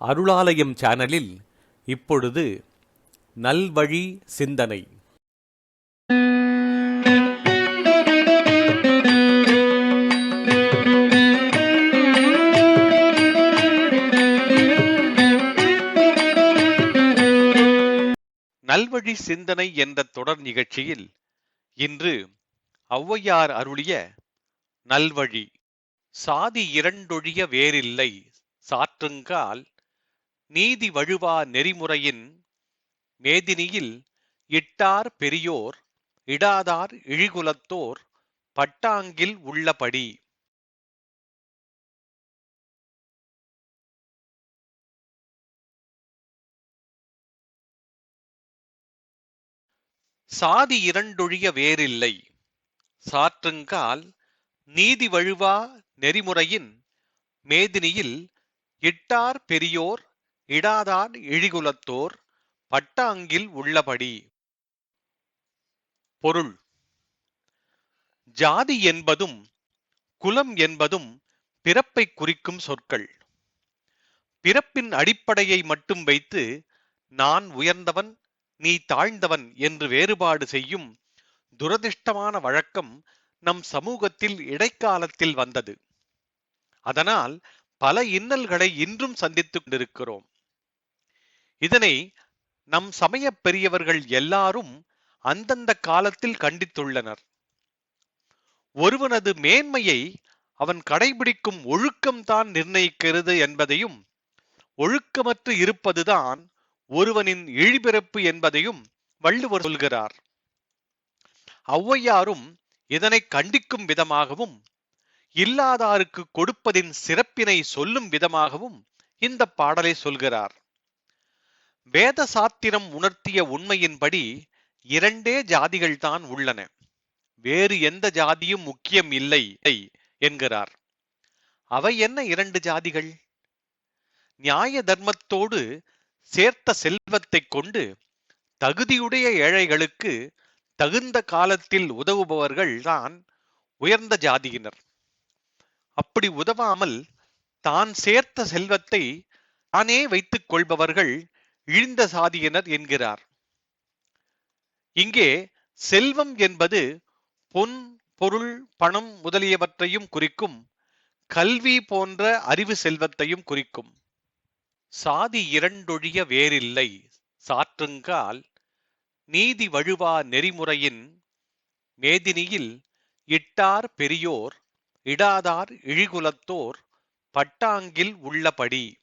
அருளாலயம் சேனலில் இப்பொழுது நல்வழி சிந்தனை. நல்வழி சிந்தனை என்ற தொடர் நிகழ்ச்சியில் இன்று ஔவையார் அருளிய நல்வழி. சாதி இரண்டொழிய வேறில்லை சாற்றுங்கால் நீதி வழுவா நெறிமுறையின் மேதினியில் இட்டார் பெரியோர் இடாதார் இழிகுலத்தோர் பட்டாங்கில் உள்ளபடி. சாதி இரண்டொழிய வேறில்லை. சாற்றுங்கால் நீதி வழுவா நெறிமுறையின் மேதினியில் இட்டார் பெரியோர் இடாதார் இழிகுலத்தோர் பட்டாங்கில் உள்ளபடி. பொருள். ஜாதி என்பதும் குலம் என்பதும் பிறப்பை குறிக்கும் சொற்கள். பிறப்பின் அடிப்படையை மட்டும் வைத்து நான் உயர்ந்தவன் நீ தாழ்ந்தவன் என்று வேறுபாடு செய்யும் துரதிர்ஷ்டமான வழக்கம் நம் சமூகத்தில் இடைக்காலத்தில் வந்தது. அதனால் பல இன்னல்களை இன்றும் சந்தித்துக் கொண்டிருக்கிறோம். இதனை நம் சமய பெரியவர்கள் எல்லாரும் அந்தந்த காலத்தில் கண்டித்துள்ளனர். ஒருவனது மேன்மையை அவன் கடைபிடிக்கும் ஒழுக்கம்தான் நிர்ணயிக்கிறது என்பதையும் ஒழுக்கமற்று இருப்பதுதான் ஒருவனின் இழிபிறப்பு என்பதையும் வள்ளுவர் சொல்கிறார். ஔவையாரும் இதனை கண்டிக்கும் விதமாகவும் இல்லாதாருக்கு கொடுப்பதின் சிறப்பினை சொல்லும் விதமாகவும் இந்த பாடலை சொல்கிறார். வேத சாத்திரம் உணர்த்திய உண்மையின்படி இரண்டே ஜாதிகள் தான் உள்ளன. வேறு எந்த ஜாதியும் முக்கியம் இல்லை என்கிறார். அவை என்ன இரண்டு ஜாதிகள்? நியாய தர்மத்தோடு சேர்த்த செல்வத்தைக் கொண்டு தகுதியுடைய ஏழைகளுக்கு தகுந்த காலத்தில் உதவுபவர்கள் தான் உயர்ந்த ஜாதியினர். அப்படி உதவாமல் தான் சேர்த்த செல்வத்தை தானே வைத்துக் கொள்பவர்கள் இழிந்த சாதியினர் என்கிறார். இங்கே செல்வம் என்பது பொன் பொருள் பணம் முதலியவற்றையும் குறிக்கும் கல்வி போன்ற அறிவு செல்வத்தையும் குறிக்கும். சாதி இரண்டொழிய வேறில்லை. சாற்றுங்கால் நீதி வழுவா நெறிமுறையின் மேதினியில் இட்டார் பெரியோர் இடாதார் இழிகுலத்தோர் பட்டாங்கில் உள்ளபடி.